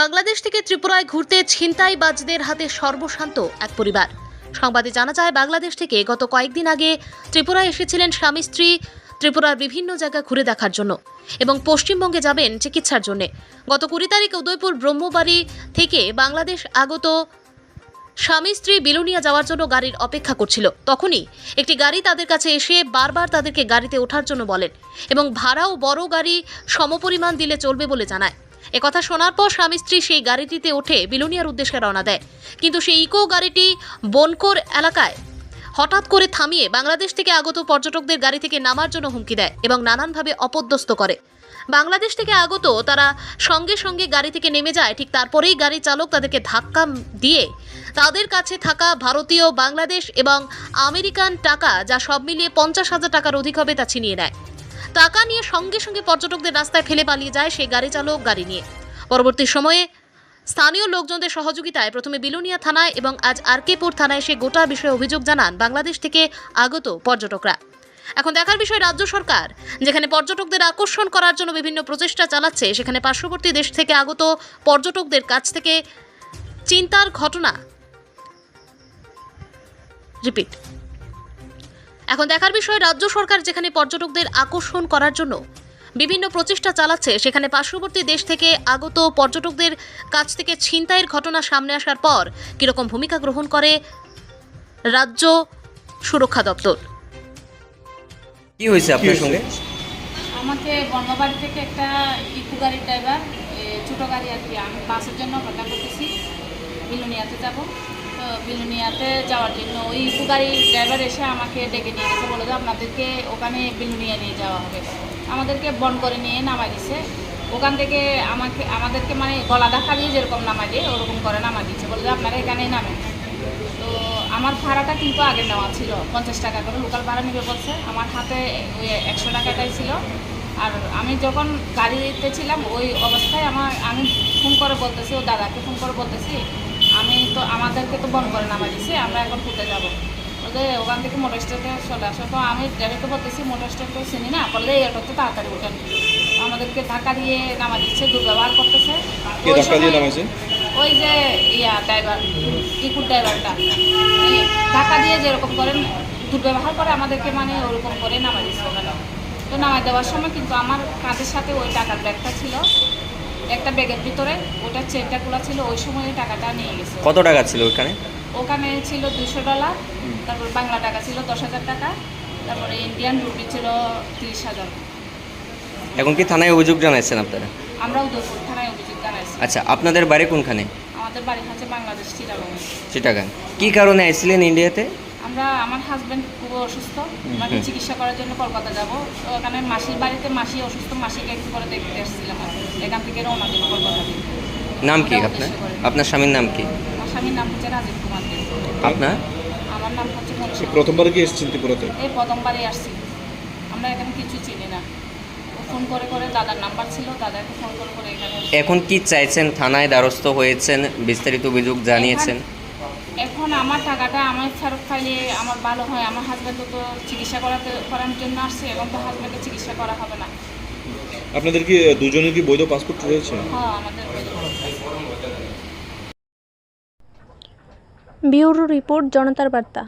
বাংলাদেশ থেকে ত্রিপুরায় ঘুরতে ছিনতাইবাজদের হাতে সর্বশান্ত এক পরিবার। সংবাদে জানা যায়, বাংলাদেশ থেকে গত কয়েকদিন আগে ত্রিপুরায় এসেছিলেন স্বামী স্ত্রী ত্রিপুরার বিভিন্ন জায়গা ঘুরে দেখার জন্য এবং পশ্চিমবঙ্গে যাবেন চিকিৎসার জন্য। গত কুড়ি তারিখ উদয়পুর ব্রহ্মবাড়ি থেকে বাংলাদেশ আগত স্বামী স্ত্রী বিলুনিয়া যাওয়ার জন্য গাড়ির অপেক্ষা করছিল। তখনই একটি গাড়ি তাদের কাছে এসে বারবার তাদেরকে গাড়িতে ওঠার জন্য বলেন এবং ভাড়াও বড় গাড়ি সমপরিমাণ দিলে চলবে বলে জানায়। একথা শোনার পর স্বামী স্ত্রী সেই গাড়িটিতে ওঠে বিলুনিয়ার উদ্দেশ্যে রওনা দেয়। কিন্তু সেই ইকো গাড়িটি বনকোর এলাকায় হঠাৎ করে থামিয়ে বাংলাদেশ থেকে আগত পর্যটকদের গাড়ি থেকে নামার জন্য হুমকি দেয় এবং নানানভাবে অপদস্থ করে। বাংলাদেশ থেকে আগত তারা সঙ্গে সঙ্গে গাড়ি থেকে নেমে যায়, ঠিক তারপরেই গাড়ি চালক তাদেরকে ধাক্কা দিয়ে তাদের কাছে থাকা ভারতীয়, বাংলাদেশ এবং আমেরিকান টাকা, যা সব মিলিয়ে পঞ্চাশ হাজার টাকার অধিক হবে তা ছিনিয়ে নেয়। টাকা নিয়ে সঙ্গে সঙ্গে পর্যটকদের রাস্তায় ফেলে পালিয়ে যায় সেই গাড়ি চালক গাড়ি নিয়ে। পরবর্তী সময়ে স্থানীয় লোকজনদের সহযোগিতায় প্রথমে বিলুনিয়া থানায় এবং আজ আরকেপুর থানায় সে গোটা বিষয়ে অভিযোগ জানান বাংলাদেশ থেকে আগত পর্যটকরা। এখন দেখার বিষয় রাজ্য সরকার, যেখানে পর্যটকদের আকর্ষণ করার জন্য বিভিন্ন প্রচেষ্টা চালাচ্ছে, সেখানে পার্শ্ববর্তী দেশ থেকে আগত পর্যটকদের কাছ থেকে চিন্তার ঘটনা। রিপিট। এখন দেখার বিষয় রাজ্য সরকার যেখানে পর্যটকদের আকর্ষণ করার জন্য বিভিন্ন প্রচেষ্টা চালাচ্ছে সেখানে পার্শ্ববর্তী দেশ থেকে আগত পর্যটকদের কাছ থেকে ছিনতাইয়ের ঘটনা সামনে আসার পর কীরকম ভূমিকা গ্রহণ করে রাজ্য সুরক্ষা দপ্তর? কি হয়েছে আপনার সঙ্গে? আমাকে বর্ণবাড়ি থেকে একটা ইকো গাড়ির ড্রাইভার ছোটো গাড়ি আর কি আমি বাসের জন্য অপেক্ষা করতেছি। বিলুনিয়াতে যাব। বিলুনিয়াতে যাওয়ার জন্য। ওই ইকো গাড়ির ড্রাইভার এসে আমাকে ডেকে নিয়ে গেছে বলে যে আপনাদেরকে ওখানে বিলুনিয়া নিয়ে যাওয়া হবে। আমাদেরকে বন করে নিয়ে নামাই দিছে। ওখান থেকে আমাকে, আমাদেরকে মানে গলা দেখা দিয়ে যেরকম নামাই দিয়ে, ওরকম করে নামাই দিচ্ছে। বলে যে আপনারা এখানেই নামেন। তো আমার ভাড়াটা কিন্তু আগে নেওয়া ছিল, পঞ্চাশ টাকা করে। লোকাল ভাড়া নেবে বলছে। আমার হাতে ওই একশো টাকাটাই ছিল। আর আমি যখন গাড়িতে ছিলাম, ওই অবস্থায় আমার, আমি ফোন করে বলতেছি ও দাদাকে ফোন করে বলতেছি আমাদেরকে তো বন্ধ করে নামা দিছি আমরা এখন ঘুরতে যাব? বলতে ওখান থেকে মোটর স্ট্যান্ডে চলে আসো তো আমি ড্রাইভারকে বলতেছি মোটর স্ট্যান্ড তো চিনি না বললে এই অটোতে তাড়াতাড়ি ওঠেন আমাদেরকে ধাক্কা দিয়ে নামা দিচ্ছে দুর্ব্যবহার করতেছে। ওই ধাক্কা যে ইয়া ড্রাইভার ইকুর ড্রাইভারটা টাকা দিয়ে যেরকম করেন দুর্ব্যবহার করে আমাদেরকে মানে ওরকম করে নামাই দিচ্ছে ওখানে। তো নামাই দেওয়ার সময় কিন্তু আমার কাঁধের সাথে ওই টাকার ব্যাগটা ছিল। একটা ব্যাগের ভিতরে ওটা চেনটা খোলা ছিল ওই সময় টাকাটা নিয়ে গেছে। কত টাকা ছিল ওখানে ওখানে ছিল দুশো ডলার তারপর বাংলা টাকা ছিল দশ হাজার টাকা তারপরে ইন্ডিয়ান রুপি ছিল তিরিশ হাজার। এখন কি থানায় অভিযোগ জানাইছেন আপনারা? আমরা উদয়পুর থানায় অভিযোগ জানাইছি। আচ্ছা আপনাদের বাড়ি কোনখানে? আমাদের বাড়ি হচ্ছে বাংলাদেশ চিরাগঞ্জ চিটাগাং। কি কারণে আইছিলেন ইন্ডিয়াতে? আমরা আমার হাজব্যান্ড খুব অসুস্থ। ওনাকে চিকিৎসা করার জন্য কলকাতা যাব। তো ওখানে মাসির বাড়িতে মাসি অসুস্থ মাসিকে একটু করে দেখতে এসেছিলাম এখান থেকে রওনা দেবো কলকাতা থেকে। নাম কি আপনার? আপনার স্বামীর নাম কি? আমার স্বামীর নাম হচ্ছে রাজীব কুমার দে। আপনার? আমার নাম হচ্ছে প্রথমবার কি এসেছেন ত্রিপুরাতে? এই প্রথমবারই আসছি। আমরা এখানে কিছু চিনি না। ফোন করে করে দাদার নাম্বার ছিল। দাদাকে ফোন করে করে এখানে এখন কি চাইছেন? থানায় দ্বারস্থ হয়েছেন? বিস্তারিত অভিযোগ জানিয়েছেন? এখন আমার টাকাটা আমার ফেরত পাইলে আমার ভালো হয় আমার হাজব্যান্ডও তো চিকিৎসা করাতে করার জন্য আসছে এবং তো হাজব্যান্ডের চিকিৎসা করা হবে না। আপনাদের কি দুজনের কি বৈধ পাসপোর্ট রয়েছে? হ্যাঁ আমাদের রিপোর্ট জনতার বার্তা।